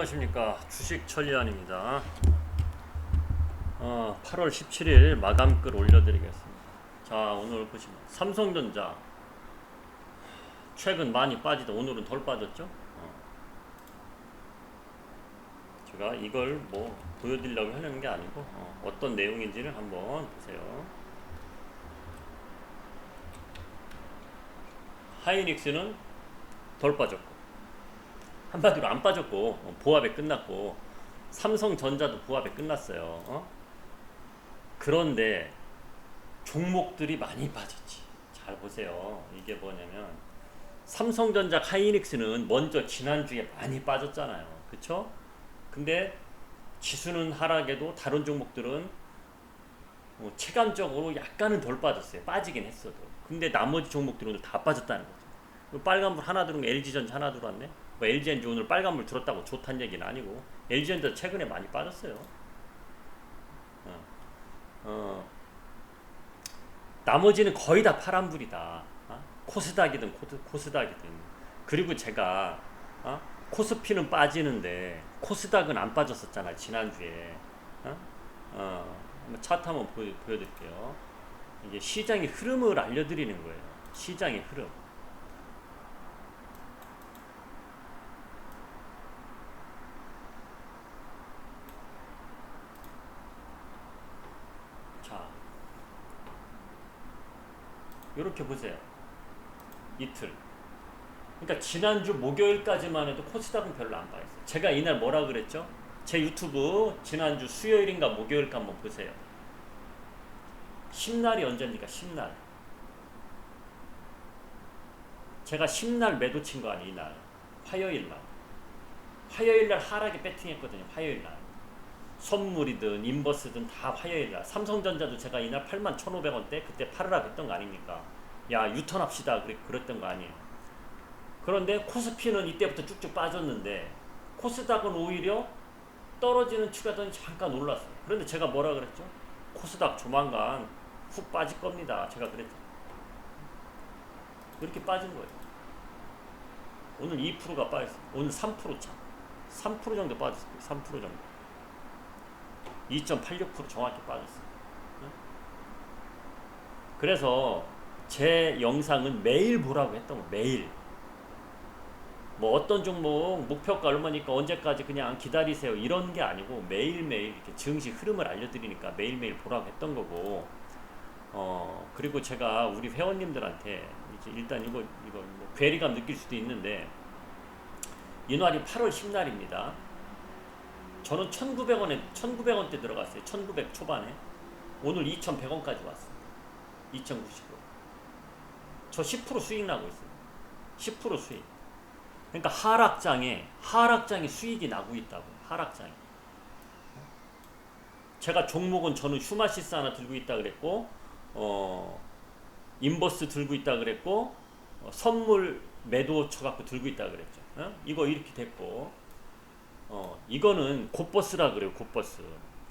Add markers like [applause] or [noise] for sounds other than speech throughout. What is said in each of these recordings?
안녕하십니까 주식 천리안입니다. 어, 8월 17일 마감글 올려드리겠습니다. 자 오늘 보시면 삼성전자 최근 많이 빠지다 오늘은 덜 빠졌죠? 어. 제가 이걸 뭐 보여드리려고 하는 게 아니고 어, 떤 내용인지를 한번 보세요. 하이닉스는 덜 빠졌고 한마디로 안 빠졌고 어, 보합에 끝났고 삼성전자도 보합에 끝났어요. 어? 그런데 종목들이 많이 빠졌지. 잘 보세요. 이게 뭐냐면 삼성전자 하이닉스는 먼저 지난주에 많이 빠졌잖아요. 그쵸? 근데 지수는 하락에도 다른 종목들은 어, 체감적으로 약간은 덜 빠졌어요. 빠지긴 했어도. 근데 나머지 종목들은 다 빠졌다는 거죠. 빨간불 하나 들어온 거 LG전자 하나 들어왔네. 뭐 LG엔지 오늘 빨간불 들었다고 좋다는 얘기는 아니고 LG엔지 최근에 많이 빠졌어요. 어, 어, 나머지는 거의 다 파란불이다. 어? 코스닥이든 코드, 코스 닥이든 그리고 제가 어? 코스피는 빠지는데 코스닥은 안 빠졌었잖아 지난주에. 어? 어, 차트 한번 보여, 보여드릴게요. 이게 시장의 흐름을 알려드리는 거예요. 시장의 흐름. 자, 이렇게 보세요. 이틀. 그러니까 지난주 목요일까지만 해도 코스닥은 별로 안 빠졌어요. 제가 이날 뭐라 그랬죠? 제 유튜브 지난주 수요일인가 목요일까 한번 보세요. 10날이 언제입니까? 10날. 제가 10날 매도 친 거 아니 이날. 화요일 날. 화요일 날 하락에 배팅했거든요. 화요일 날. 선물이든 인버스든 다 화요일 날. 삼성전자도 제가 이날 8만 1,500원대 그때 팔으라 했던 거 아닙니까? 야 유턴합시다 그랬던 거 아니에요. 그런데 코스피는 이때부터 쭉쭉 빠졌는데 코스닥은 오히려 떨어지는 추가더니 잠깐 올랐어요. 그런데 제가 뭐라 그랬죠? 코스닥 조만간 훅 빠질 겁니다. 제가 그랬죠. 이렇게 빠진 거예요. 오늘 2%가 빠졌어요. 오늘 3% 차. 3% 정도 빠졌어요. 3% 정도. 2.86% 정확히 빠졌어요. 응? 그래서 제 영상은 매일 보라고 했던 거 매일. 뭐 어떤 종목 목표가 얼마니까 언제까지 그냥 기다리세요 이런 게 아니고 매일매일 이렇게 증시 흐름을 알려드리니까 매일매일 보라고 했던 거고 어 그리고 제가 우리 회원님들한테 이제 일단 이거 이거 뭐 괴리감 느낄 수도 있는데 이날이 8월 10날입니다. 저는 1,900원에 1,900원대 들어갔어요. 1,900 초반에 오늘 2,100원까지 왔어요. 2,090원. 저10% 수익 나고 있어요. 10% 수익. 그러니까 하락장에 하락장에 수익이 나고 있다고 하락장에. 제가 종목은 저는 휴마시스 하나 들고 있다 그랬고 어 인버스 들고 있다 그랬고 어, 선물 매도 쳐갖고 들고 있다 그랬죠. 어? 이거 이렇게 됐고 어 이거는 곧버스라 그래요. 곧버스.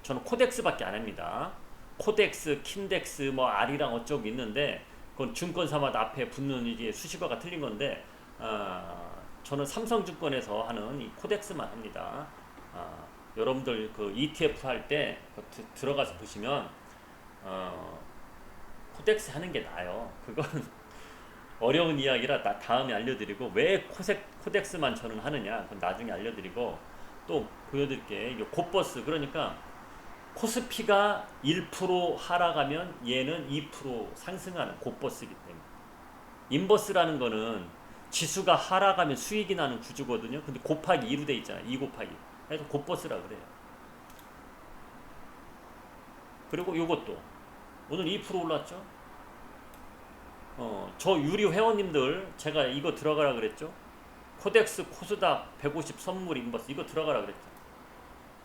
저는 코덱스밖에 안 합니다. 코덱스, 킨덱스, 뭐 알이랑 어쩌고 있는데 그건 증권사마다 앞에 붙는 이게 수식어가 틀린 건데 어, 저는 삼성증권에서 하는 이 코덱스만 합니다. 어, 여러분들 그 ETF 할 때 들어가서 보시면 어, 코덱스 하는 게 나아요. 그건 [laughs] 어려운 이야기라 나 다음에 알려드리고 왜 코덱스만 저는 하느냐 그건 나중에 알려드리고 또 보여드릴게 이게 곧버스 그러니까 코스피가 1% 하락하면 얘는 2% 상승하는 곧버스이기 때문에 인버스라는 거는 지수가 하락하면 수익이 나는 구조거든요. 근데 곱하기 2로 돼 있잖아요. 2 곱하기. 그래서 곧버스라 그래요. 그리고 요것도 오늘 2% 올랐죠? 어, 저 유리 회원님들 제가 이거 들어가라 그랬죠? 코덱스 코스닥 150 선물 인버스 이거 들어가라 그랬죠.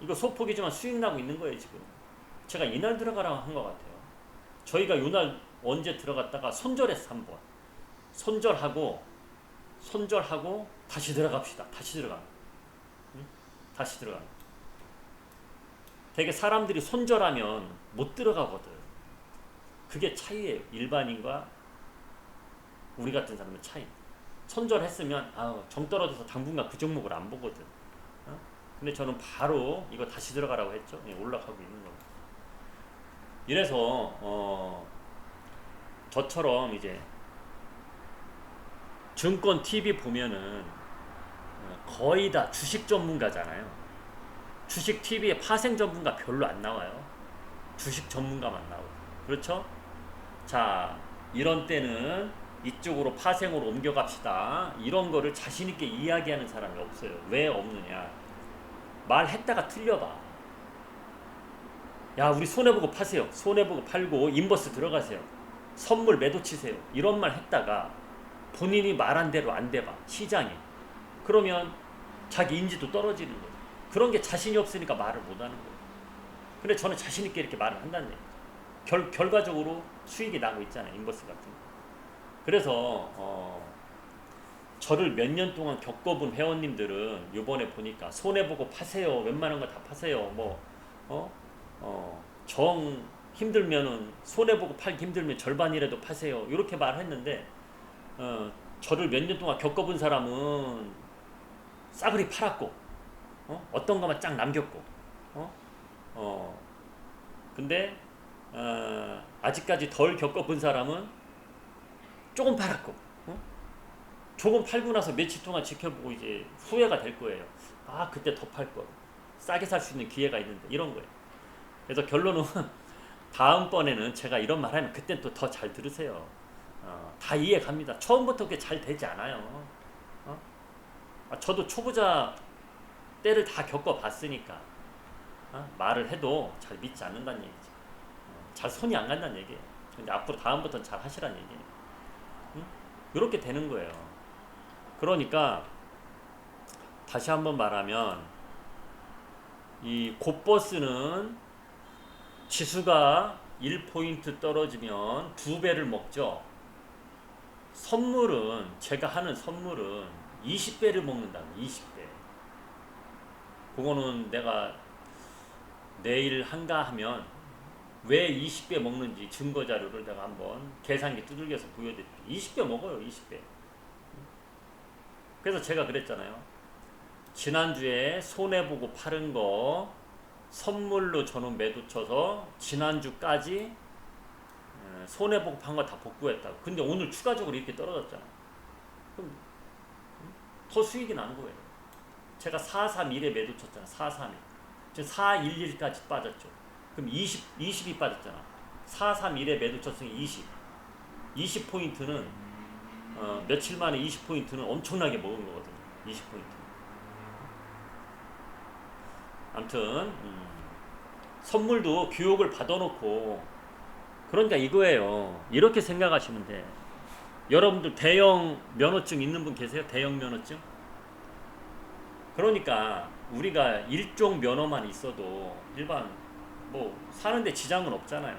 이거 소폭이지만 수익 나고 있는 거예요, 지금. 제가 이날 들어가라 한 것 같아요. 저희가 요날 언제 들어갔다가 손절했어, 한 번. 손절하고 손절하고 다시 들어갑시다. 다시 들어가. 응? 다시 들어가. 되게 사람들이 손절하면 못 들어가거든. 그게 차이예요. 일반인과 우리 같은 사람의 차이. 손절했으면 아정 떨어져서 당분간 그 종목을 안 보거든. 어? 근데 저는 바로 이거 다시 들어가라고 했죠. 예, 올라가고 있는 겁니다. 이래서 어, 저처럼 이제 증권 TV 보면은 어, 거의 다 주식 전문가잖아요. 주식 TV에 파생 전문가 별로 안 나와요. 주식 전문가만 나오고. 그렇죠? 자, 이런 때는 이쪽으로 파생으로 옮겨갑시다. 이런 거를 자신있게 이야기하는 사람이 없어요. 왜 없느냐? 말했다가 틀려봐. 야, 우리 손해보고 파세요. 손해보고 팔고 인버스 들어가세요. 선물 매도 치세요. 이런 말 했다가 본인이 말한 대로 안 돼봐. 시장이. 그러면 자기 인지도 떨어지는 거예요. 그런 게 자신이 없으니까 말을 못 하는 거예요. 근데 저는 자신있게 이렇게 말을 한다는 얘기죠. 결, 결과적으로 수익이 나고 있잖아요. 인버스 같은 거. 그래서 어, 저를 몇 년 동안 겪어본 회원님들은 요번에 보니까 손해보고 파세요. 웬만한 거 다 파세요. 뭐 어? 어, 정 힘들면은 손해보고 팔기 힘들면 절반이라도 파세요. 이렇게 말했는데 어, 저를 몇 년 동안 겪어본 사람은 싸그리 팔았고 어? 어떤 것만 쫙 남겼고 어? 어, 근데 어, 아직까지 덜 겪어본 사람은 조금 팔았고 어? 조금 팔고 나서 며칠 동안 지켜보고 이제 후회가 될 거예요. 아 그때 더팔 걸. 싸게 살 수 있는 기회가 있는데 이런 거예요. 그래서 결론은 [laughs] 다음번에는 제가 이런 말 하면 그때 또더 잘 들으세요. 어, 다 이해 갑니다. 처음부터 그게 잘 되지 않아요. 어? 아, 저도 초보자 때를 다 겪어봤으니까 어? 말을 해도 잘 믿지 않는다는 얘기죠. 어, 잘 손이 안 간다는 얘기예요. 근데 앞으로 다음부터는 잘 하시라는 얘기예요. 응? 이렇게 되는 거예요. 그러니까 다시 한번 말하면 이 곧버스는 지수가 1포인트 떨어지면 두 배를 먹죠. 선물은 제가 하는 선물은 20배를 먹는다. 20배. 그거는 내가 내일 한가 하면 왜 20배 먹는지 증거 자료를 내가 한번 계산기 두들겨서 보여드릴게요. 20배 먹어요. 20배. 그래서 제가 그랬잖아요. 지난주에 손해보고 파는 거 선물로 저는 매도 쳐서 지난주까지 에, 손해보고 판 거 다 복구했다고. 근데 오늘 추가적으로 이렇게 떨어졌잖아. 그럼 음? 더 수익이 나는 거예요. 제가 431에 매도 쳤잖아. 431. 지금 411까지 빠졌죠. 그럼 20, 20이 빠졌잖아. 431에 매도 쳤으니 20. 20포인트는 어, 며칠 만에 20포인트는 엄청나게 먹은 거거든요. 20포인트. 아무튼 음, 선물도 교육을 받아놓고 그러니까 이거예요. 이렇게 생각하시면 돼. 여러분들 대형 면허증 있는 분 계세요? 대형 면허증? 그러니까 우리가 일종 면허만 있어도 일반 뭐 사는데 지장은 없잖아요.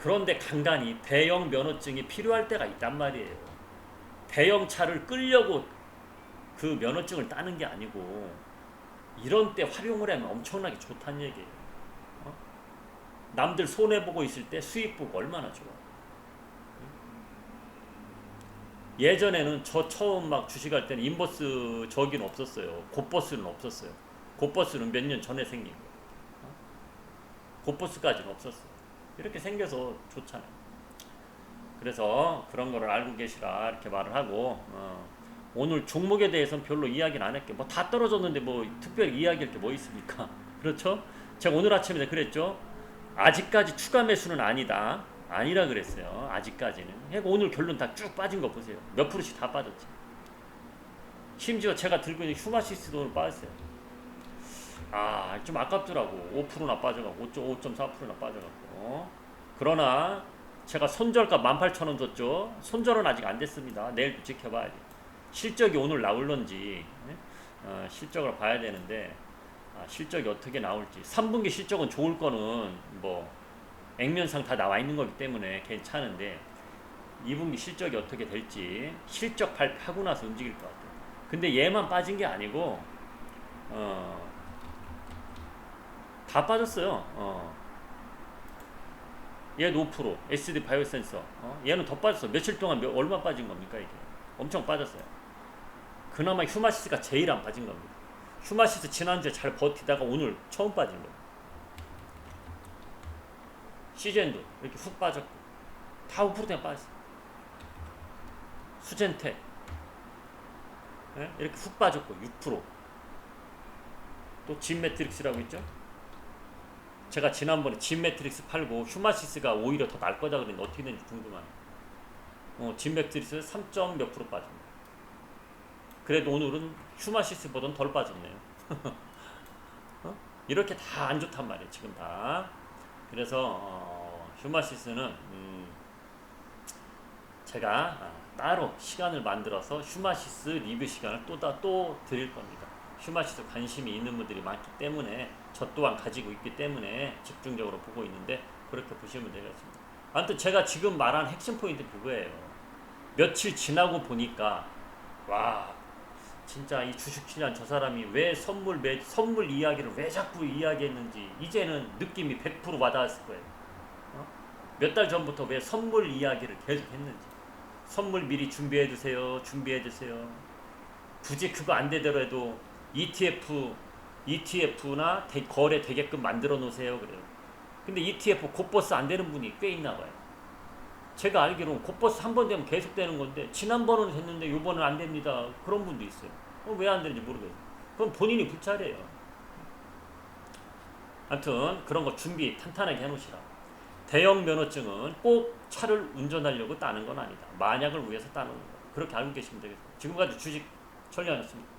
그런데 간간히 대형 면허증이 필요할 때가 있단 말이에요. 대형 차를 끌려고 그 면허증을 따는 게 아니고 이런 때 활용을 하면 엄청나게 좋다는 얘기예요. 어? 남들 손해 보고 있을 때 수익 보고 얼마나 좋아. 예전에는 저 처음 막 주식할 때는 인버스 저기는 없었어요. 곧버스는 없었어요. 곧버스는 몇 년 전에 생긴? 곧버스까지는 없었어요. 이렇게 생겨서 좋잖아요. 그래서 그런 거를 알고 계시라 이렇게 말을 하고 어, 오늘 종목에 대해서는 별로 이야기는 안 할게. 뭐 다 떨어졌는데 뭐 특별히 이야기할 게 뭐 있습니까? [laughs] 그렇죠? 제가 오늘 아침에 그랬죠. 아직까지 추가 매수는 아니다. 아니라 그랬어요. 아직까지는. 그러니까 오늘 결론 다 쭉 빠진 거 보세요. 몇 프로씩 다 빠졌지. 심지어 제가 들고 있는 휴마시스도 오늘 빠졌어요. 아, 좀 아깝더라고. 5%나 빠져가고, 5.4%나 빠져가고. 그러나 제가 손절가 18,000원 줬죠. 손절은 아직 안 됐습니다. 내일 지켜봐야지. 실적이 오늘 나올런지 예? 어, 실적을 봐야 되는데 아, 실적이 어떻게 나올지 3분기 실적은 좋을 거는 뭐 액면상 다 나와 있는 거기 때문에 괜찮은데 2분기 실적이 어떻게 될지 실적 발표하고 나서 움직일 것 같아요. 근데 얘만 빠진 게 아니고 어, 다 빠졌어요. 어. 얘는 5% SD 바이오 센서 어? 얘는 더 빠졌어. 며칠 동안 몇, 얼마 빠진 겁니까 이게? 엄청 빠졌어요. 그나마 휴마시스가 제일 안 빠진 겁니다. 휴마시스 지난주에 잘 버티다가 오늘 처음 빠진 거예요. 시젠도 이렇게 훅 빠졌고 다5% 그냥 빠졌어. 수젠텍 예? 이렇게 훅 빠졌고 6%. 또 진매트릭스라고 있죠. 제가 지난번에 진 매트릭스 팔고 휴마시스가 오히려 더 날 거다 그랬는데 어떻게 되는지 궁금하네. 어, 진 매트릭스 3. 몇 프로 빠집니다. 그래도 오늘은 휴마시스보다는 덜 빠졌네요. [laughs] 어? 이렇게 다 안 좋단 말이에요. 지금 다. 그래서 어, 휴마시스는 음, 제가 아, 따로 시간을 만들어서 휴마시스 리뷰 시간을 또다 또 드릴 겁니다. 휴마시스 관심이 있는 분들이 많기 때문에 저 또한 가지고 있기 때문에 집중적으로 보고 있는데 그렇게 보시면 되겠습니다. 아무튼 제가 지금 말한 핵심 포인트 그거예요. 며칠 지나고 보니까 와 진짜 이 주식 취한 저 사람이 왜 선물 매, 선물 이야기를 왜 자꾸 이야기했는지 이제는 느낌이 100% 와닿았을 거예요. 어? 몇달 전부터 왜 선물 이야기를 계속 했는지 선물 미리 준비해 두세요. 준비해 주세요. 굳이 그거 안 되더라도 ETF ETF나 거래 되게끔 만들어 놓으세요. 그래요. 근데 ETF 곧버스 안 되는 분이 꽤 있나 봐요. 제가 알기로는 곧버스 한 번 되면 계속 되는 건데 지난번은 됐는데 요번은 안 됩니다. 그런 분도 있어요. 왜 안 되는지 모르겠어요. 그럼 본인이 불찰이에요. 아무튼 그런 거 준비 탄탄하게 해놓으시라. 대형 면허증은 꼭 차를 운전하려고 따는 건 아니다. 만약을 위해서 따는 거. 그렇게 알고 계시면 되겠습니다. 지금까지 주식 천리안이었습니다.